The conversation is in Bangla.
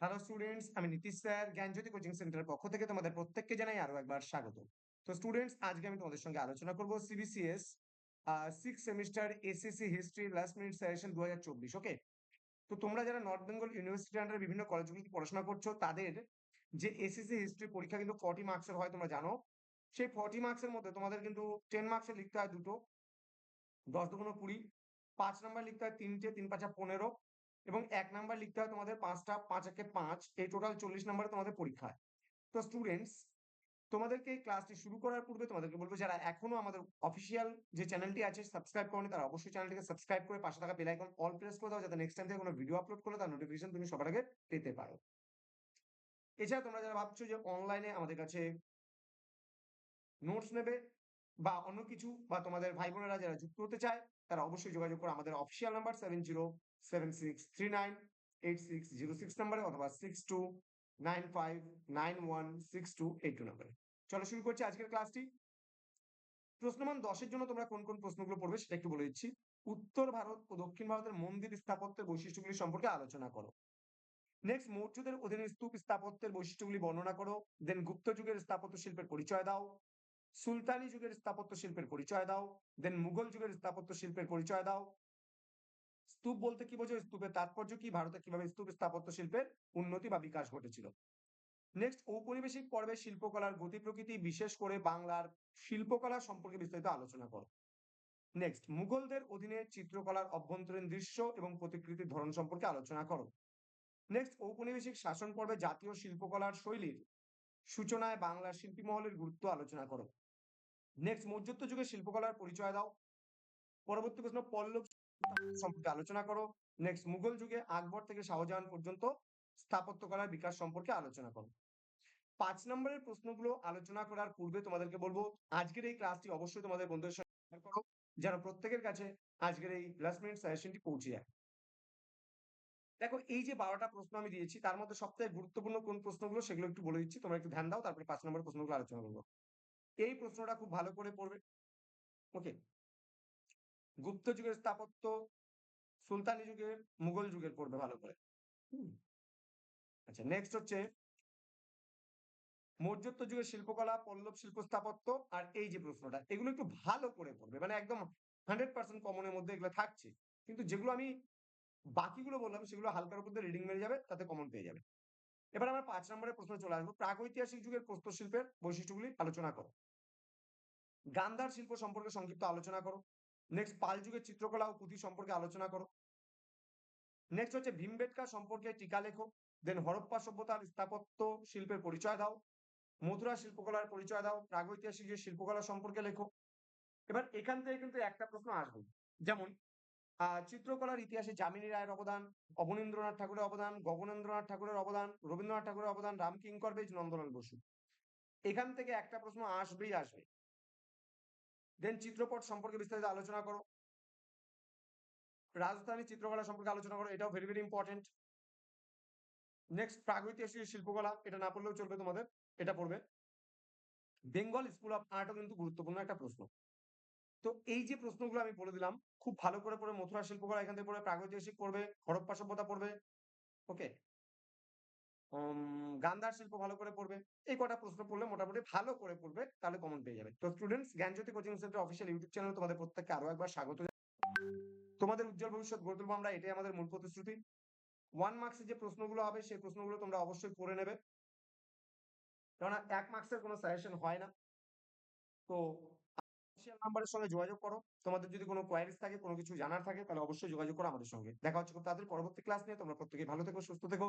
হ্যালো স্টুডেন্টস আমি নীতিশ স্যার, জ্ঞানজ্যোতি কোচিং সেন্টারের পক্ষ থেকে তোমাদের প্রত্যেককে জানাই আরও একবার স্বাগত। তো স্টুডেন্টস আজকে আমি তোমাদের সঙ্গে আলোচনা করব CBCS six semester SSC history last minute suggestion দু হাজার চব্বিশ ওকে তো তোমরা যারা নর্থ বেঙ্গল ইউনিভার্সিটি আন্ডারে বিভিন্ন কলেজগুলিতে পড়াশোনা করছ, তাদের যে এসএসসি হিস্ট্রি পরীক্ষা কিন্তু ফর্টি মার্কসের হয়, তোমরা জানো। সেই ফর্টি মার্কসের মধ্যে তোমাদের কিন্তু টেন মার্কসের লিখতে হয় দুটো, দশ দুগুণ কুড়ি, পাঁচ নাম্বার লিখতে হয় তিনটে, তিন পাঁচা পনেরো এবং এক নাম্বার লিখতে হয় তোমাদের পাঁচটা, পাঁচ একে পাঁচ, এই টোটাল চল্লিশ নাম্বারে তোমাদের পরীক্ষা হয়। তো স্টুডেন্টস তোমাদেরকে এই ক্লাসটি শুরু করার পূর্বে তোমাদেরকে বলব, যারা এখনও আমাদের অফিসিয়াল যে চ্যানেলটি আছে সাবস্ক্রাইব করনি, তারা অবশ্যই চ্যানেলটিকে সাবস্ক্রাইব করে পাশে থাকা বেল আইকন অল প্রেস করে দাও, যাতে নেক্সট টাইম থেকে কোনো ভিডিও আপলোড করলে তার নোটিফিকেশন তুমি সবার আগে পেতে পারো। এছাড়া তোমরা যারা ভাবছ যে অনলাইনে আমাদের কাছে নোটস নেবে বা অন্য কিছু বা তোমাদের ভাই বোনেরা যারা যুক্ত হতে চায়, তারা অবশ্যই যোগাযোগ করো আমাদের অফিসিয়াল নাম্বার সেভেন জিরো চলো শুরু করছি আজকের ক্লাসটি। প্রশ্নমান দশের জন্য তোমরা কোন কোন প্রশ্নগুলো পড়বে সেটা একটু বলে দিচ্ছি। উত্তর ভারত ও দক্ষিণ ভারতের মন্দির স্থাপত্যের বৈশিষ্ট্যগুলি সম্পর্কে আলোচনা করো। নেক্সট মৌর্যদের অধীনে স্তূপ স্থাপত্যের বৈশিষ্ট্যগুলি বর্ণনা করো। দেন গুপ্ত যুগের স্থাপত্য শিল্পের পরিচয় দাও। সুলতানি যুগের স্থাপত্য শিল্পের পরিচয় দাও। দেন মুঘল যুগের স্থাপত্য শিল্পের পরিচয় দাও। স্তূপ বলতে কি বোঝো স্তূপের তাৎপর্য কি? ভারতে কীভাবে স্তূপ স্থাপত্য শিল্পের উন্নতি বা বিকাশ ঘটেছিল? নেক্সট ঔপনিবেশিক পর্বে শিল্পকলার গতি প্রকৃতি, বিশেষ করে বাংলার শিল্পকলা সম্পর্কে বিস্তারিত আলোচনা করো। নেক্সট মুঘলদের অধীনে চিত্রকলার অভ্যন্তরীণ দৃশ্য এবং প্রতিকৃতির ধরন সম্পর্কে আলোচনা করো। নেক্সট ঔপনিবেশিক শাসন পর্বে জাতীয় শিল্পকলার শৈলীর সূচনায় বাংলার শিল্পী মহলের গুরুত্ব আলোচনা করো। নেক্সট মৌর্যত্ব যুগের শিল্পকলার পরিচয় দাও। পরবর্তী প্রশ্ন, পল্লব সম্পর্কে আলোচনা করো। নেক্সট মুঘল যুগে আকবর থেকে শাহজাহান পর্যন্ত স্থাপত্যকলার বিকাশ সম্পর্কে আলোচনা করো। পাঁচ নম্বরের প্রশ্নগুলো আলোচনা করার পূর্বে তোমাদেরকে বলব আজকের এই ক্লাসটি অবশ্যই তোমাদের বন্ধুদের সঙ্গে শেয়ার করো যেন প্রত্যেকের কাছে আজকের এই লাস্ট মিনিট সাজেশনটি পৌঁছে যায়। দেখো এই যে বারোটা প্রশ্ন আমি দিয়েছি তার মধ্যে সবথেকে গুরুত্বপূর্ণ কোন প্রশ্নগুলো সেগুলো একটু বলে দিচ্ছি তোমরা একটু ধ্যান দাও তারপরে পাঁচ নম্বর প্রশ্নগুলো আলোচনা করব। এই প্রশ্নটা খুব ভালো করে পড়বে। ওকে গুপ্ত যুগের স্থাপত্য, সুলতানি যুগের, মুঘল যুগের পড়বে ভালো করে। আচ্ছা নেক্সট হচ্ছে মৌর্যত্ব যুগের শিল্পকলা, পল্লব শিল্প স্থাপত্য আর এই যে প্রশ্নটা, এগুলো একটু ভালো করে পড়বে। মানে একদম হান্ড্রেড পার্সেন্ট কমনের মধ্যে এগুলো থাকছে। কিন্তু যেগুলো আমি বাকিগুলো বললাম, সেগুলো হালকার উপর রিডিং মেরে যাবে, তাতে কমন পেয়ে যাবে। এবার আমরা পাঁচ নম্বরের প্রশ্ন চলে আসব। প্রাগৈতিহাসিক যুগের প্রস্তরশিল্পের বৈশিষ্ট্যগুলি আলোচনা করো। গান্ধার শিল্প সম্পর্কে সংক্ষিপ্ত আলোচনা করো। নেক্সট পাল যুগের চিত্রকলা ও পুঁথি সম্পর্কে আলোচনা করো। নেক্সট হচ্ছে ভীমবেটকা সম্পর্কে টিকা লেখো। দেন হরপ্পা সভ্যতার স্থাপত্য শিল্পের পরিচয় দাও। মথুরা শিল্পকলার পরিচয় দাও। প্রাগৈতিহাসিক যে শিল্পকলা সম্পর্কে লেখো। এবার এখান থেকে কিন্তু একটা প্রশ্ন আসবে। যেমন চিত্রকলার ইতিহাসে যামিনী রায়ের অবদান, অবনীন্দ্রনাথ ঠাকুরের অবদান, গগনেন্দ্রনাথ ঠাকুরের অবদান, রবীন্দ্রনাথ ঠাকুরের অবদান, রামকিঙ্কর বেজ নন্দলাল বসু। এখান থেকে একটা প্রশ্ন আসবেই আসবে। দেন চিত্রপট সম্পর্কে বিস্তারিত আলোচনা করো। রাজধানী চিত্রকলা সম্পর্কে আলোচনা করো, এটাও ভেরি ভেরি ইম্পর্টেন্ট নেক্সট প্রাগৈতিহাসিক শিল্পকলা, এটা না পড়লেও চলবে তোমাদের, এটা পড়বে। বেঙ্গল স্কুল অফ আর্টও কিন্তু গুরুত্বপূর্ণ একটা প্রশ্ন। তো এই যে প্রশ্নগুলো আমি বলে দিলাম, খুব ভালো করে পড়ে মথুরা শিল্পকলা এখান থেকে পড়বে প্রাগৈতিহাসিক পড়বে, হরপ্পা সভ্যতা পড়বে ওকে গান্ধার শিল্প ভালো করে পড়বে। এই কটা প্রশ্ন পড়লে মোটামুটি ভালো করে পড়বে, তাহলে কমন পেয়ে যাবে। তো students Gyanjyoti coaching centre official YouTube channel তোমাদের প্রত্যেককে আরও একবার স্বাগত তোমাদের উজ্জ্বল ভবিষ্যৎ গড়ে তুলবো আমরা, এটাই আমাদের মূল প্রতিশ্রুতি। ওয়ান মার্কসের যে প্রশ্নগুলো হবে, সেই প্রশ্নগুলো তোমরা অবশ্যই পড়ে নেবে। কেননা এক মার্কসের কোনো সাজেশন হয় না। তো অফিসিয়াল নাম্বারের সঙ্গে যোগাযোগ করো। তোমাদের যদি কোনো কোয়ারিজ থাকে, কোনো কিছু জানার থাকে, তাহলে অবশ্যই যোগাযোগ করো আমাদের সঙ্গে। দেখা হচ্ছে খুব তাড়াতাড়ি পরবর্তী ক্লাস নিয়ে। তোমরা প্রত্যেকে ভালো থেকো, সুস্থ থেকো।